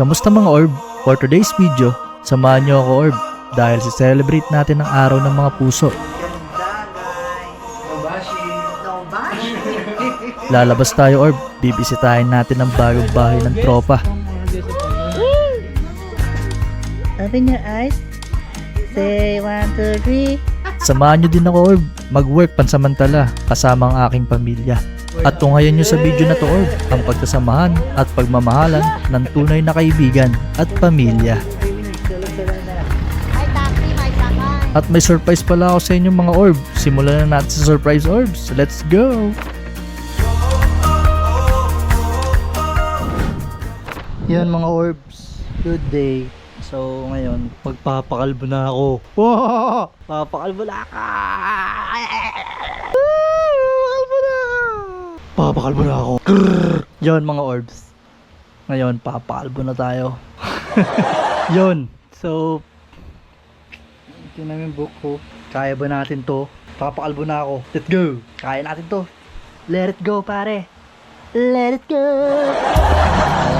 Kamusta mga orb? For today's video, samahan nyo ako orb dahil si celebrate natin ang araw ng mga puso. Lalabas tayo orb, bibisitahin natin ang bagong bahay ng tropa. Open your eyes. Say one, two, three. Samahan nyo din ako orb, mag-work pansamantala kasama ang aking pamilya. At tunghayan nyo sa video na to orb, ang pagkasamahan at pagmamahalan ng tunay na kaibigan at pamilya. At may surprise pala ako sa inyo mga orb. Simulan na natin sa surprise orbs. Let's go! Yan mga orbs. Good day. So ngayon, magpapakalbo na ako. Wow! Papakalbo na ako! Papakalbo na! Ako. Grrr! Yan mga orbs. Ngayon, papakalbo na tayo. Yun. So, ito na yung book ko. Kaya ba natin to? Papakalbo na ako. Let's go! Kaya natin to. Let it go, pare. Let it go!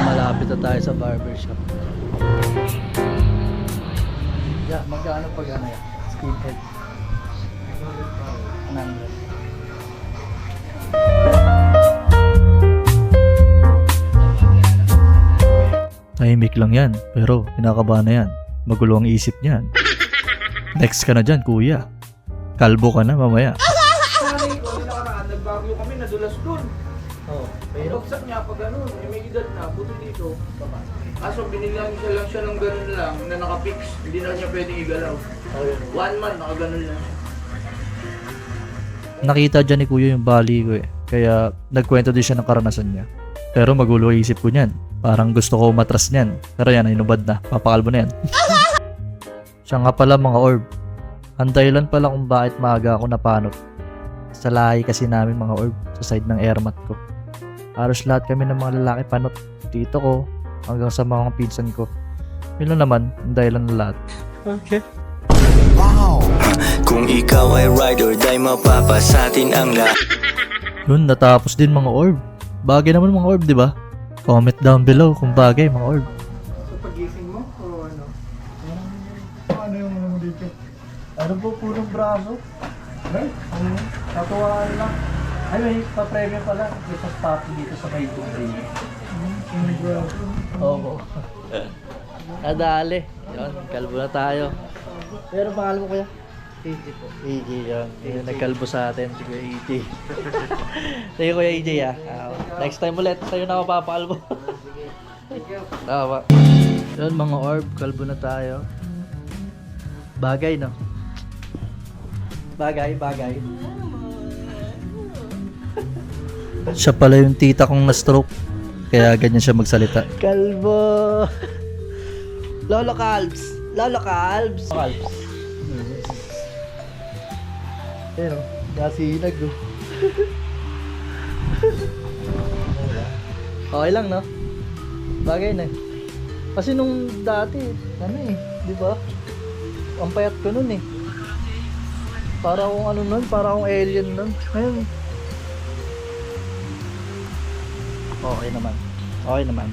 Malapit na tayo sa barbershop. Yeah, magkano pag ano yan? Skinhead. 100. Tahimik lang yan, pero kinakabahan na yan. Magulo ang isip niyan. Next ka na dyan, kuya. Kalbo ka na mamaya. Sorry, wala nakaraan. Nagbagyo kami, nadulas dun. Oh, pero Bagsak niya pag ganun. Eh, may edad na, buto dito. Kaso binigyan siya lang siya ng ganun lang na nakapix. Hindi na niya pwedeng igalaw. One month, nakaganon lang. nakita dyan ni kuya yung bali ko eh. Kaya nagkwento din siya ng karanasan niya. Pero magulo ang isip ko niyan. Parang gusto ko umatras niyan. Pero yan, inubad na. Papakalbo na yan. siya nga pala mga orb. Ang dahilan pala kung bakit maaga ako napanot. Sa lahi kasi namin mga orb sa side ng airmat ko. Halos lahat kami ng mga lalaki panot. Tito ko hanggang sa mga pinsan ko. Yun lang naman, ang dahilan ng lahat. Okay. Kung ikaw ay rider, die mapapasatin ang lahat Yun, natapos din mga orb. Bagay naman mga orb, di ba? Comment down below kung bagay mga orb. So pagising mo, o ano? Ano yung ano mo dito? Ano po punong braso? Ay, ano? Tatuwaan lang. Ay, may pa-premium pala. May pa-spot dito sa may tubig. Oo. Nadali. Yun, kalbo na tayo. Pero pangalan mo kuya? AJ po. AJ yun. Yung nagkalbo sa atin, si Kuya AJ. Sige Kuya AJ ah. Ah, next time ulit, tayo na ako papakalbo. Tama. Yun mga orb, kalbo na tayo. Bagay no? Bagay, bagay. Siya pala yung tita kong na-stroke. Kaya ganyan siya magsalita. Kalbo! Lolo Calbs! Lolo Calbs! Calbs. Pero, nasinag oh. okay lang no? Bagay na. Kasi nung dati, ano eh, di ba? Ang payat ko nun eh. Para akong ano nun, para akong alien nun. Ngayon, okay naman. Okay naman.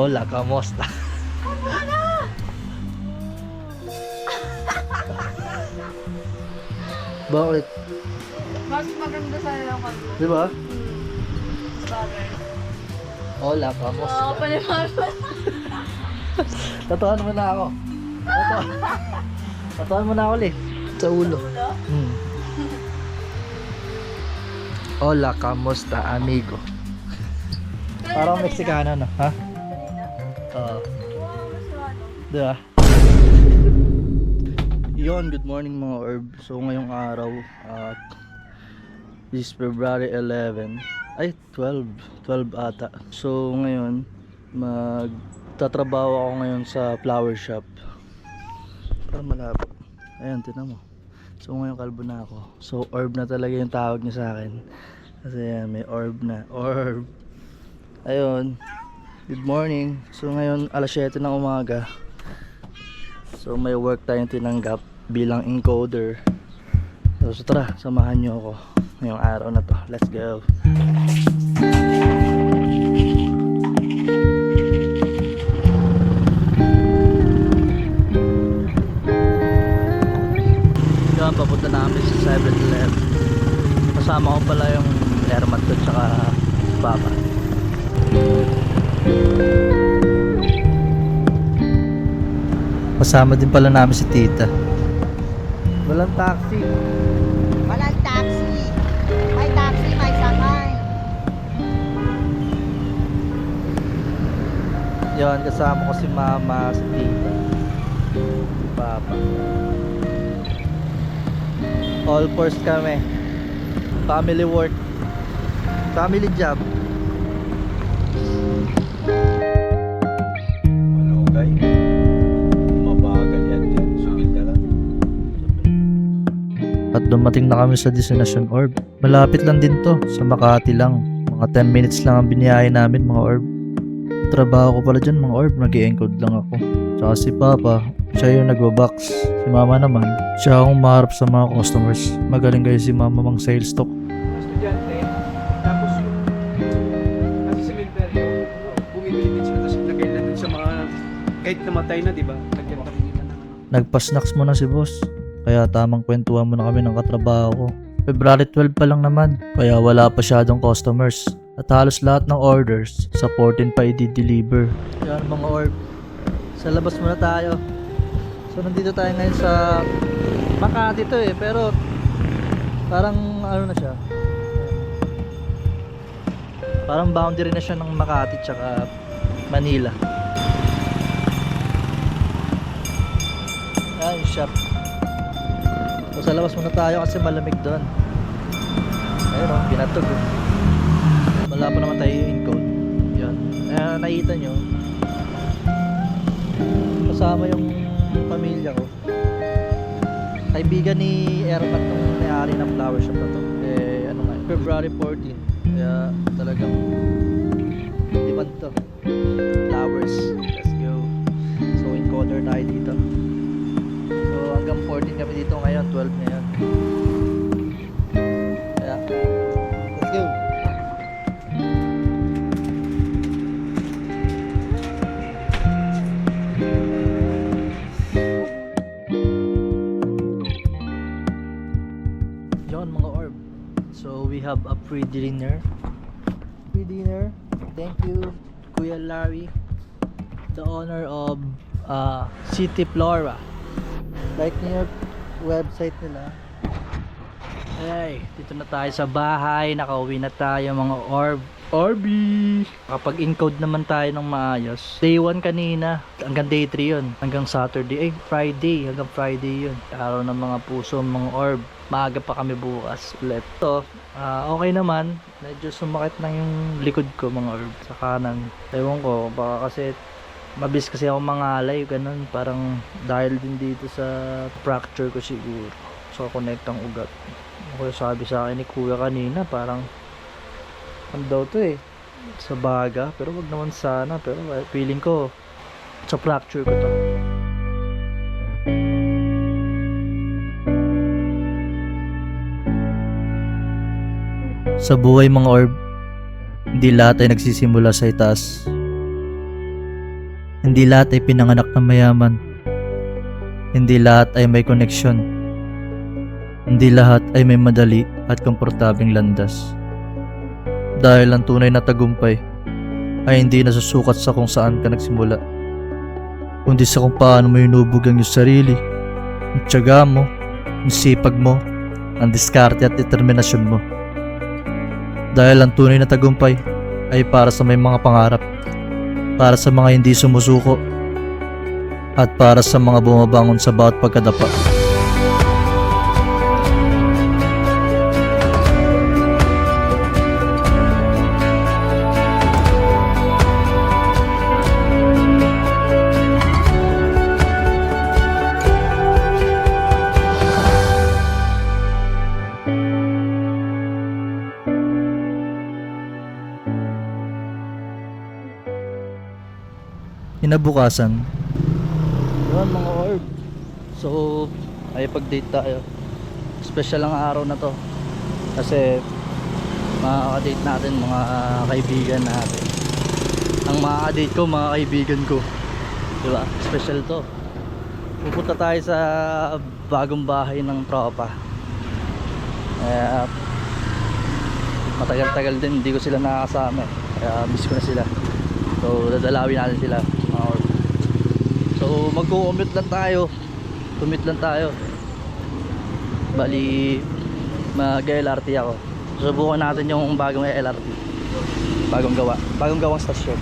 Hola, kamusta? Bakit? Mas maganda sa yung kanto. Di ba? Bagay. Hola, kamusta? Oo, palimal pa. Tatuan mo na ako. Tatuan. Tatuan mo na ako ulit. Sa ulo. Hmm. Hola, kamusta, amigo? Parang Mexicano, no? Ha? Oo. Di ba? Yon, good morning mga herb. So ngayong araw, at this is February 11. Ay, 12. 12 ata. So ngayon, magtatrabaho ako ngayon sa flower shop. Para malapit. Ayan, tinan mo. So ngayon kalbo na ako. So orb na talaga yung tawag niya sa akin. Kasi yan, may orb na. Orb. Ayun. Good morning. So ngayon, alas 7 ng umaga. So may work tayong tinanggap bilang encoder. So, so tara, samahan nyo ako ngayong araw na to. Let's go. Yan, papunta namin sa 7-Eleven. Kasama ko pala yung airmat ko tsaka baba. Kasama din pala namin si tita. Walang taxi. Walang taxi. May taxi, may sakay. Yon, kasama ko si mama, si tita. Si papa. All fours kami. Family work. Family job. Dumating na kami sa Destination Orb. Malapit lang din to, sa Makati lang. Mga 10 minutes lang ang biniyahe namin mga Orb. Trabaho ko pala dyan mga Orb, nag encode lang ako. Tsaka si Papa, siya yung nagbabox. Si Mama naman, siya ang maharap sa mga customers. Magaling kayo si Mama mang sales talk. Estudyante, tapos yung kasi sa military, bumibili din tapos na dun sa mga kahit namatay na, di ba? Lagyan pa rin nila. Nagpa-snacks muna si boss. Kaya tamang kwentuhan muna kami ng katrabaho ko. February 12 pa lang naman, kaya wala pa syadong customers. At halos lahat ng orders sa 14 pa i-deliver. Yan mga orb. Sa labas muna tayo. So nandito tayo ngayon sa Makati to eh, pero parang ano na siya. Parang boundary na siya ng Makati tsaka Manila. Ayan yung shop. So sa labas muna tayo kasi malamig doon. Ayun o, pinatog eh. Wala pa naman tayo yung code. Yan. Ayan, nakita nyo. Kasama yung pamilya ko. Kaibigan ni Ermat nung may-ari ng flower shop na to. Eh, ano nga, February 14. Kaya talagang demand to. Flowers. Let's go. So, encoder tayo dito. 14 kami dito ngayon, 12 ngayon. Kaya, let's go! Yon mga orb. So we have a free dinner. Free dinner. Thank you, Kuya Larry. The owner of uh, City Flora. Like niyo website nila. Ay, dito na tayo sa bahay. Nakauwi na tayo mga orb. Orby! Kapag encode naman tayo ng maayos. Day 1 kanina. Hanggang day 3 yun. Hanggang Saturday. Eh, Friday. Hanggang Friday yun. Araw ng mga puso, mga orb. Maaga pa kami bukas ulit. So, ah, okay naman. Medyo sumakit na yung likod ko mga orb. Sa kanan. Ewan ko, baka kasi mabis kasi ako mangalay, ganun. Parang dahil din dito sa fracture ko siguro. Sa connect ang ugat. Ako sabi sa akin ni kuya kanina, parang ano daw to eh. Sa baga, pero wag naman sana. Pero eh, feeling ko, sa fracture ko to. Sa buhay mga orb, hindi lahat ay nagsisimula sa itaas. Hindi lahat ay pinanganak ng mayaman. Hindi lahat ay may koneksyon. Hindi lahat ay may madali at komportabling landas. Dahil ang tunay na tagumpay ay hindi nasusukat sa kung saan ka nagsimula, kundi sa kung paano mo inubog ang iyong sarili, ang tiyaga mo, ang sipag mo, ang diskarte at determinasyon mo. Dahil ang tunay na tagumpay ay para sa may mga pangarap, para sa mga hindi sumusuko, at para sa mga bumabangon sa bawat pagkadapa. Inabukasan. Yun mga orbs. So, ay pag-date tayo. Special ang araw na to. Kasi makaka-date natin mga kaibigan natin. Ang makaka-date ko, mga kaibigan ko. Diba? Special to. Pupunta tayo sa bagong bahay ng tropa. Kaya matagal-tagal din hindi ko sila nakakasama. Kaya miss ko na sila. So dadalawin natin sila. So magko-commute lang tayo. Commute lang tayo. Bali mag-LRT ako. Subukan natin yung bagong LRT. Bagong gawa. Bagong gawang stasyon.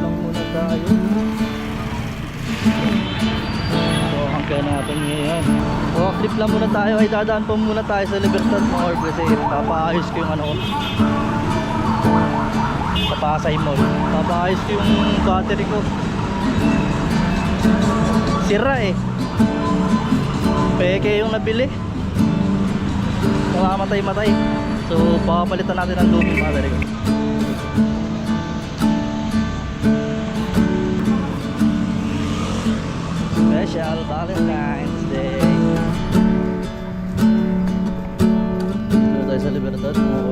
Lang muna tayo. So hanggang natin ngayon. O clip lang muna tayo. Ay dadaan pa muna tayo sa Libertad mga orb kasi papaayos ko yung ano sa Pasay Mall. Papaayos ko yung battery ko. Sira eh. Peke yung nabili. Namamatay-matay. So, papalitan natin ang luming battery ko. Special Valentine's Day. Dito tayo sa Libertad, mga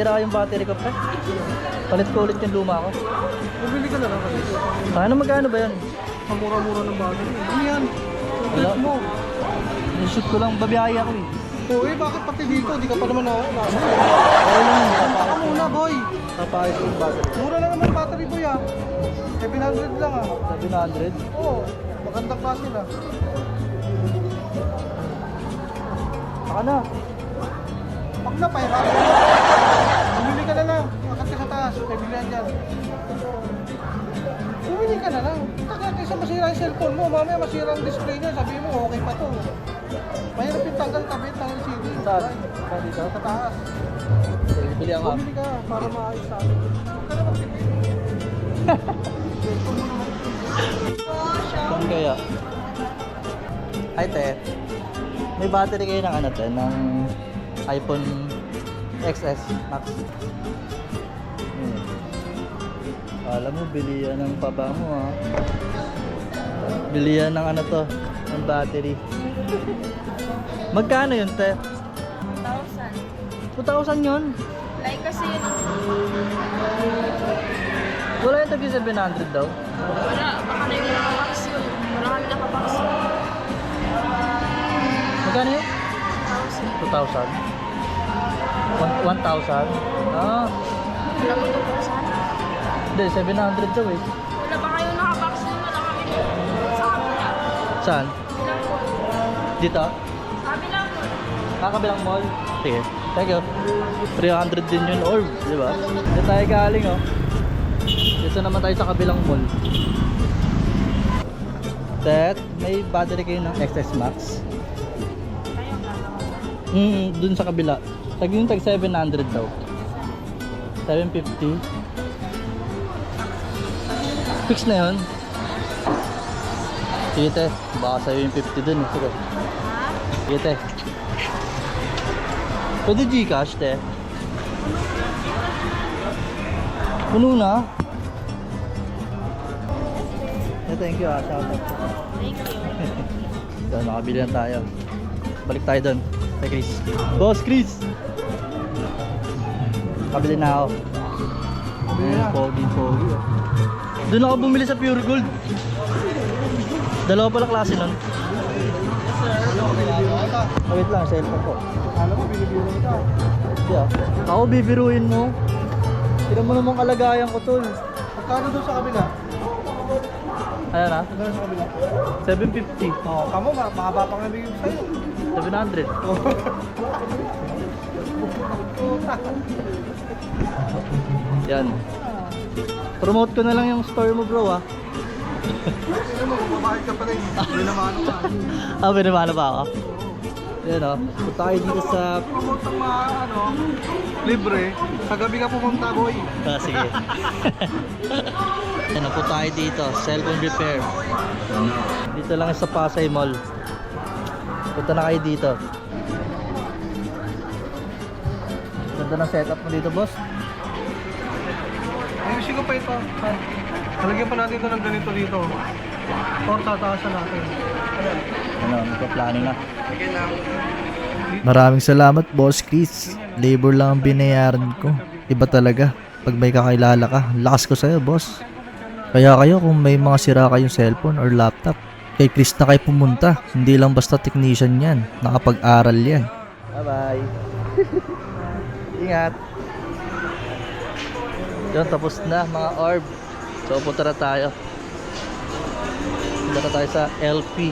sira yung battery ko pre. Palit ko ulit yung luma ko. Bumili ka na lang kasi. Ano magkano ba yan? Ang mura-mura ng bagay. Ano yan? Wala mo. Shoot ko lang, babiyahe ako eh. Oo eh, bakit pati dito? Di ka pa naman ako. Okay lang yun, Ako muna boy. ko yung battery. Mura lang naman battery boy ah. 700 lang ah. 700. Oo, magandang klase na. Saka na. Pag na, pahirap ka na. Lang. Makat ka sa taas. May bilihan dyan. Bumili ka na lang. Taka, kaysa masira yung cellphone mo. Mamaya masira ang display niya. Sabi mo, okay pa to. Mahirap yung tanggal kabit ng LCD. Saan? Saan dito? Sa taas. Bili ako. Bumili ka para maayos sa akin. Huwag ka na magtipid. Saan kaya? Ay, te. May battery kayo ng ano, te? Ng iPhone XS Max. Alam mo, bili yan ng papa mo, ha? Bili yan ng ano to, ng battery. Magkano yun, te? 1,000. 2,000 yun? Like kasi yun Wala yung tagi 700 daw. wala. Baka na yung nakabox yun. Wala kami nakabox yun. Magkano yun? 1,000. 2,000? One- 1,000? Ah, Wala mo 2,000? Hindi, 700 daw eh. Wala ba kayong nakabox yun? Wala kami sa kabila. Saan? Kabilang mall. Dito? Kabilang mall. Kakabilang mall? Sige. Thank you. 300 din yun orb, di ba? Dito tayo galing oh. Dito naman tayo sa kabilang mall. Tet, may battery kayo ng XS Max? Kayo. Hmm, dun sa kabila. Tag yung tag 700 daw. 750. Fix na yun. Sige te, baka sa'yo yung 50 dun. eh. Sige. Ha? Sige te. Pwede Gcash te. Puno na. Yeah, thank you ah. Shout out. Thank you. So, nakabili na tayo. Balik tayo doon. Kay Chris. Boss Chris! Kabili na ako. Ayun, pogi, pogi. Oh. Doon ako bumili sa Pure Gold. Dalawa pala klase nun. Oh, wait lang, cellphone ko. Alam mo, binibiro kita. Hindi ah. Ako bibiruin mo. Tignan mo namang kalagayan ko tol. Magkano doon sa kabila? Ayan ah. Magkano sa kabila? 750. Oo, kamo, ma- mahaba pang nabigay ko sa'yo. 700. Yan. Promote ko na lang yung store mo bro ah. Mababait ka pa rin. Hindi naman ako. Ah, binamana ba ako? Yan o. Punta kayo dito sa... Promote ng mga ano, libre. Sa gabi ka pumunta, boy. Ah, sige. Yan, punta tayo dito. Cellphone repair. Dito lang sa Pasay Mall. Punta na kayo dito. Ganda ng setup mo dito, boss. Pa ito. Talagyan pa natin ito ng ganito dito. Or tataasan natin. Ano, magpa-plano na. Maraming salamat, Boss Chris. Labor lang ang binayaran ko. Iba talaga. Pag may kakilala ka, lakas ko sa'yo, boss. Kaya kayo kung may mga sira kayong cellphone or laptop, kay Chris na kayo pumunta. Hindi lang basta technician yan. Nakapag-aral yan. Bye-bye. Ingat. Yun, tapos na mga orb. So, punta na tayo. Punta na tayo sa LP.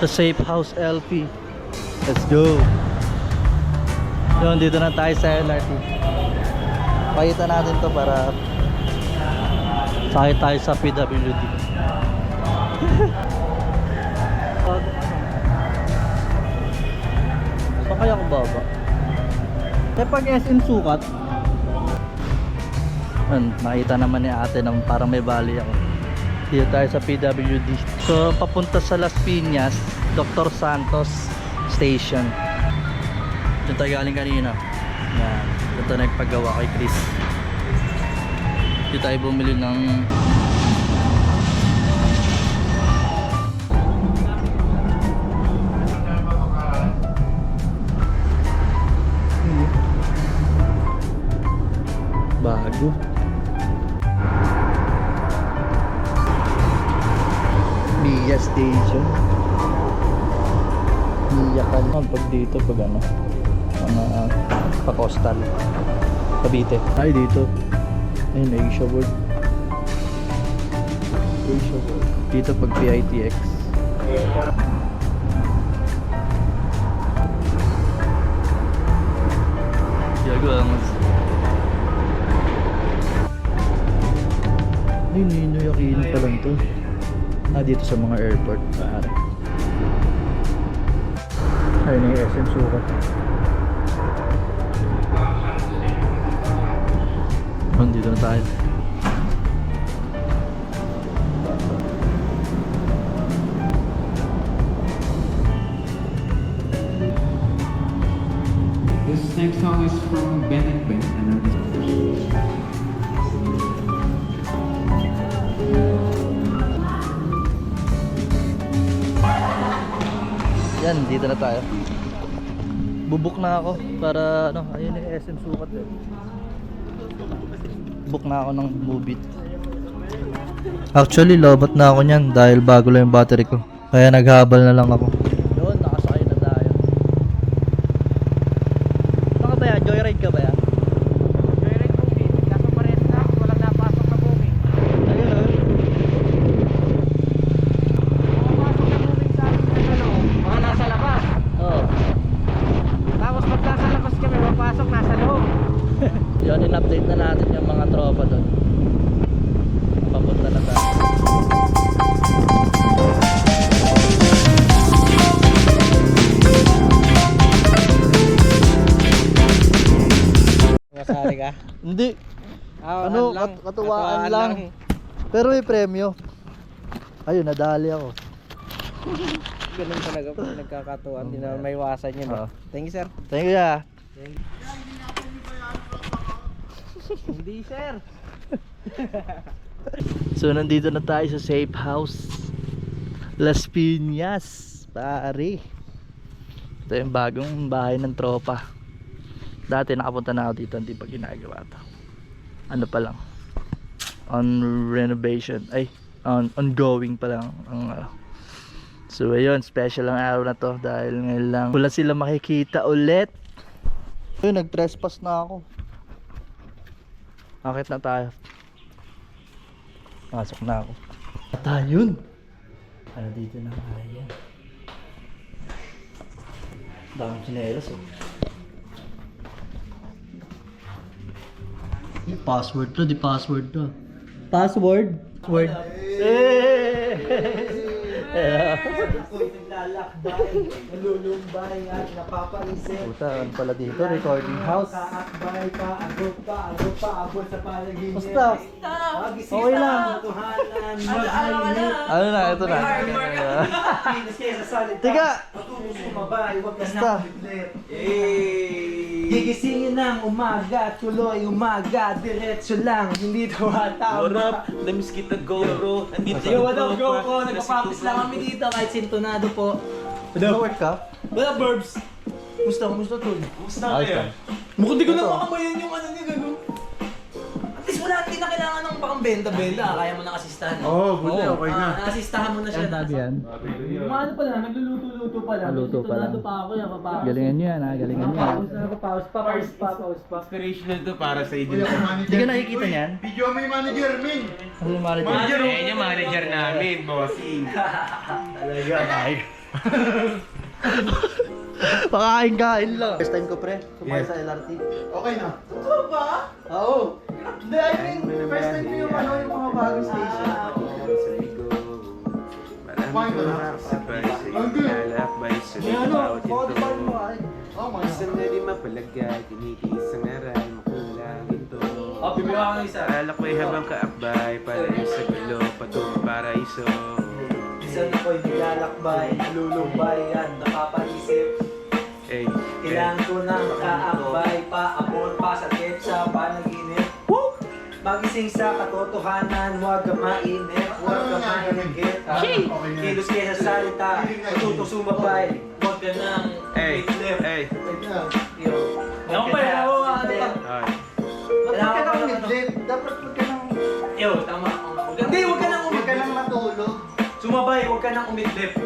Sa Safe House LP. Let's go. Yun, dito na tayo sa LRT. Pakita natin to para sakay tayo sa PWD. Saan kaya ako baba? Eh pag SM sukat, Yan, nakita naman ni ate ng parang may bali ako. Dito tayo sa PWD. So, papunta sa Las Piñas, Dr. Santos Station. Dito tayo galing kanina. Yan. Ito nagpagawa kay Chris. Dito tayo bumili ng bago. Mia Station. Ka naman pag dito pag ano mga uh, pa-coastal. Cavite. Ay dito. Ayun Asia World. Asia World. Dito pag PITX ang ay Ninoy Aquino pa lang to ah dito sa mga airport pare ayun yung SM Sukat Nandito na tayo. This next song is from Ben and Ben. Another Yan, dito na tayo. Bubuk na ako para ano, ayun yung SM sukat eh. Book na ako ng Mubit. Actually, lobat na ako niyan dahil bago lang yung battery ko. Kaya naghabal na lang ako. Pero may premyo. Ayun, nadali ako. Ganun talaga pag nagkakatuwa. Hindi naman may iwasan yun. Oo. eh. Thank you, sir. Thank you, ah. Hindi, sir. So, nandito na tayo sa safe house. Las Piñas, pare. Ito yung bagong bahay ng tropa. Dati nakapunta na ako dito, hindi pa ginagawa to. Ano pa lang. On renovation. Ay, on ongoing pa lang. Ang, ano. So, ayun, special ang araw na to dahil ngayon lang wala sila makikita ulit. Ayun, nag-trespass na ako. Akit na tayo. Pasok na ako. At ayun. Ano dito na kaya? Daming chinelas oh. Password to, di password to. Password? Word. Nalulumbay at napapaisip Puta, ano pala dito? Recording house. Kaakbay pa, agod pa, agod pa, abot sa panaginip Basta. Okay lang. sa katotohanan, maghainit Ano na, ito na. Sa salita Tiga! Matutong sumabay, huwag ka Basta. nang biglit Gigisingin ng umaga, tuloy umaga, diretso lang, hindi to hatama Namis kita GoPro. Nandito Yo, what up, GoPro? Nagpa-practice lang kami dito kahit sintonado po. Nag-work ka? Wala, Burbs. Musta, musta, tol? Ayos kayo? Mukhang di ko na Ito. makamayan yung ano niya, hindi na kailangan ng pang-benta-benta. Kaya mo nang asistahan. Oo, oh, buti, okay na. naasistahan mo na siya. Sabi yan. Umano pa lang, nagluluto-luto pa lang. Naluto pa lang. Sintonado pa ako, yan, papakos. Galingan nyo yan ha, galingan nyo yan. Papakos na, papakos pa, papakos pa, papakos pa. Inspirational to para sa inyo. Hindi ka nakikita niyan? Video mo yung manager, Min! Ano yung manager? Manager, eh, yung manager namin, bossing. Pakain-kain lang. First time ko pre, sumakay sa LRT. Okay na. Totoo ba? Oo. Hindi, I mean, first time ko yung ano, yung mga bagong station. Ang mo ay. Oh, my kinikiisang aral, makulangin to. Oh, isa. Alakway habang kaakbay, palayo sa gulo, patungo paraiso. Isang ako'y nilalakbay, nalulumbay at napapaisip. Hey, Kailangan ko ng kaakbay pa, abot pa sa sa panaginip. Magising sa katotohanan, huwag ka mainip, huwag ka mainigit. Kilos kayo sa salita, matuto sumabay, huwag ka nang hey, itlip. hey. Ako pa yun, ako ano ba? Ay, Kailangan ko ng ano. Dapat huwag ka nang, Yo, tama. Hindi, huwag ka nang huwag ka nang matulog. Sumabay, huwag ka nang umidlip.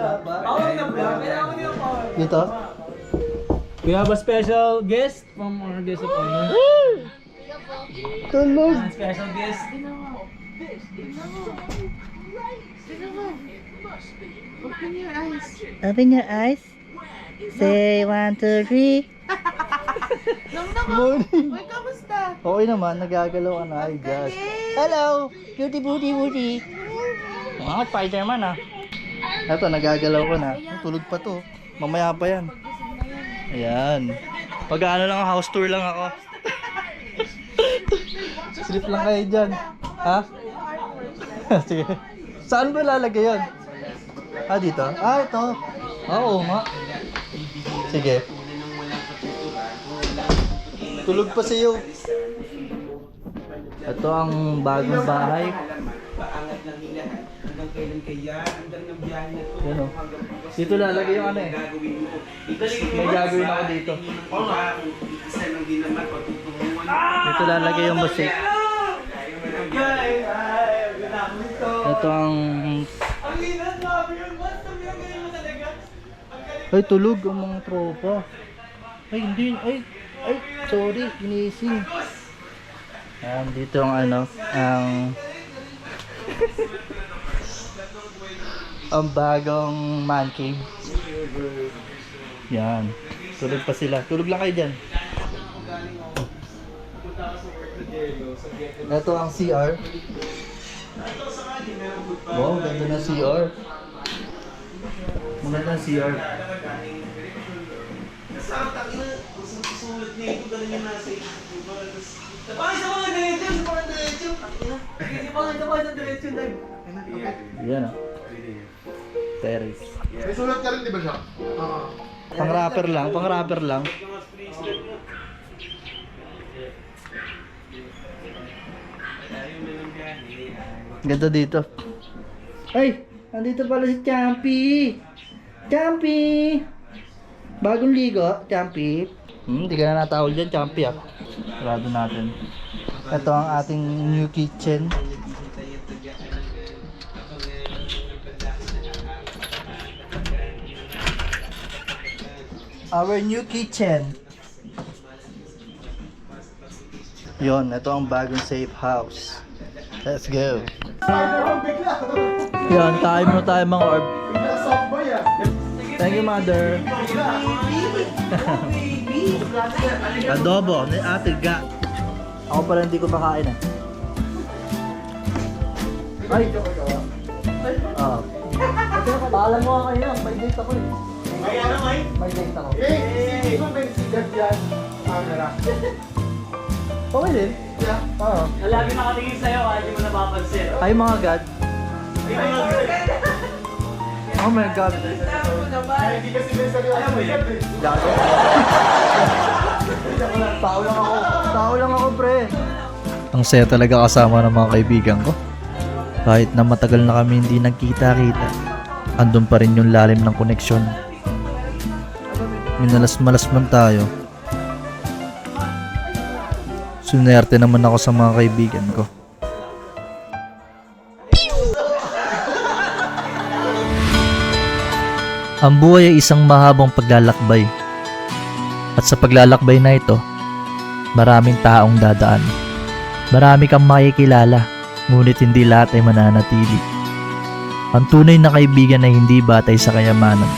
Na ba? Kailangan ko niya power. Dito? We have a special guest from our guest of honor. Tulog. A special guest. Open your eyes. Say one, two, three. Morning. Okay naman, nagagalaw ka na. Ay, gosh. Hello! Cutie booty booty. Mga Spider-Man ah. Ito, nagagalaw ko na. Oh, tulog pa to. Mamaya pa yan. Ayan. Pag ano lang, house tour lang ako. Sleep lang kayo dyan. Ha? Sige. Saan ba lalagay yun? Ah, dito? Ah, ito. Ah, Oo nga. Sige. Tulog pa siyo. Ito ang bagong bahay. paangat ng hilahan, hanggang kailan kaya, hanggang ng biyahe na to, Yan o. Dito lalagay yung ano eh. May gagawin ako dito. Dito lalagay yung musik. Ito ang... Ay, tulog ang mga tropa. Ay, hindi. Ay, ay, sorry. Ginising. Ayan, dito ang ano, ang... ang bagong man cave. Yan. Tulog pa sila. Tulog lang kayo dyan. Ito ang CR. Wow, ganda ng CR. Maganda ng CR. Bakit sa mga diretso? Sa mga diretso? Hindi pa nga sa mga diretso na Yan ah. Terrace. May sulat ka rin, di ba siya? Oo. Pang rapper lang, pang rapper lang. Ganda dito. Ay! Nandito pala si Champi! Champi! Bagong ligo, Champi. Hmm, di ka na natawal dyan, Champi ah. Sarado natin. Ito ang ating new kitchen. Our new kitchen. Yon, ito ang bagong safe house. Let's go. Yan, kain mo tayo mga orb. Thank you, mother. Adobo ni Ate Ga. Ako pala hindi ko makain ah. Ay! Ah. Paalam mo nga kayo, may date ako eh. May ano, may? May date ako. Eh, sino may sigat yan? Camera. Okay din. Yeah. Oo. Lagi nakatingin sa'yo, kaya hindi mo napapansin. Ay mga God. Oh my God. Hindi kasi may seryoso sigat. Gago. Tao lang ako. Tao lang ako, pre. Ang saya talaga kasama ng mga kaibigan ko. Kahit na matagal na kami hindi nagkita-kita, andun pa rin yung lalim ng koneksyon. Minalas-malas man tayo. Sunerte naman ako sa mga kaibigan ko. Ang buhay ay isang mahabang paglalakbay. At sa paglalakbay na ito, maraming taong dadaan. Marami kang makikilala, ngunit hindi lahat ay mananatili. Ang tunay na kaibigan ay hindi batay sa kayamanan.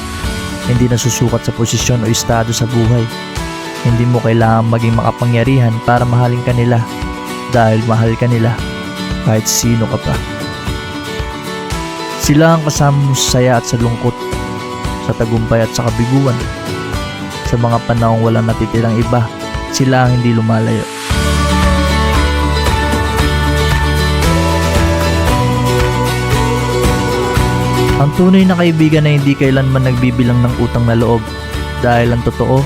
Hindi nasusukat sa posisyon o estado sa buhay. Hindi mo kailangang maging makapangyarihan para mahalin ka nila dahil mahal ka nila kahit sino ka pa. Sila ang kasama mo sa saya at sa lungkot, sa tagumpay at sa kabiguan. Sa mga panahong walang natitirang iba, sila ang hindi lumalayo. Ang tunay na kaibigan na hindi kailanman nagbibilang ng utang na loob dahil ang totoo,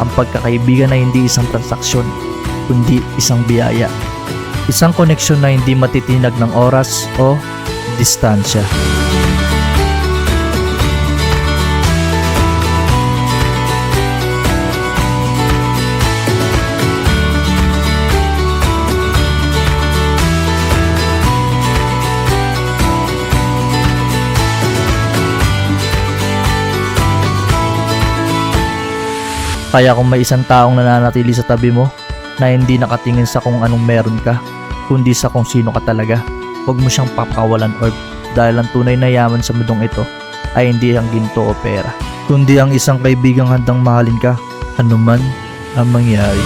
ang pagkakaibigan ay hindi isang transaksyon, kundi isang biyaya. Isang koneksyon na hindi matitinag ng oras o distansya. Kaya kung may isang taong nananatili sa tabi mo na hindi nakatingin sa kung anong meron ka, kundi sa kung sino ka talaga, huwag mo siyang papakawalan or dahil ang tunay na yaman sa mundong ito ay hindi ang ginto o pera, kundi ang isang kaibigang handang mahalin ka, anuman ang mangyari.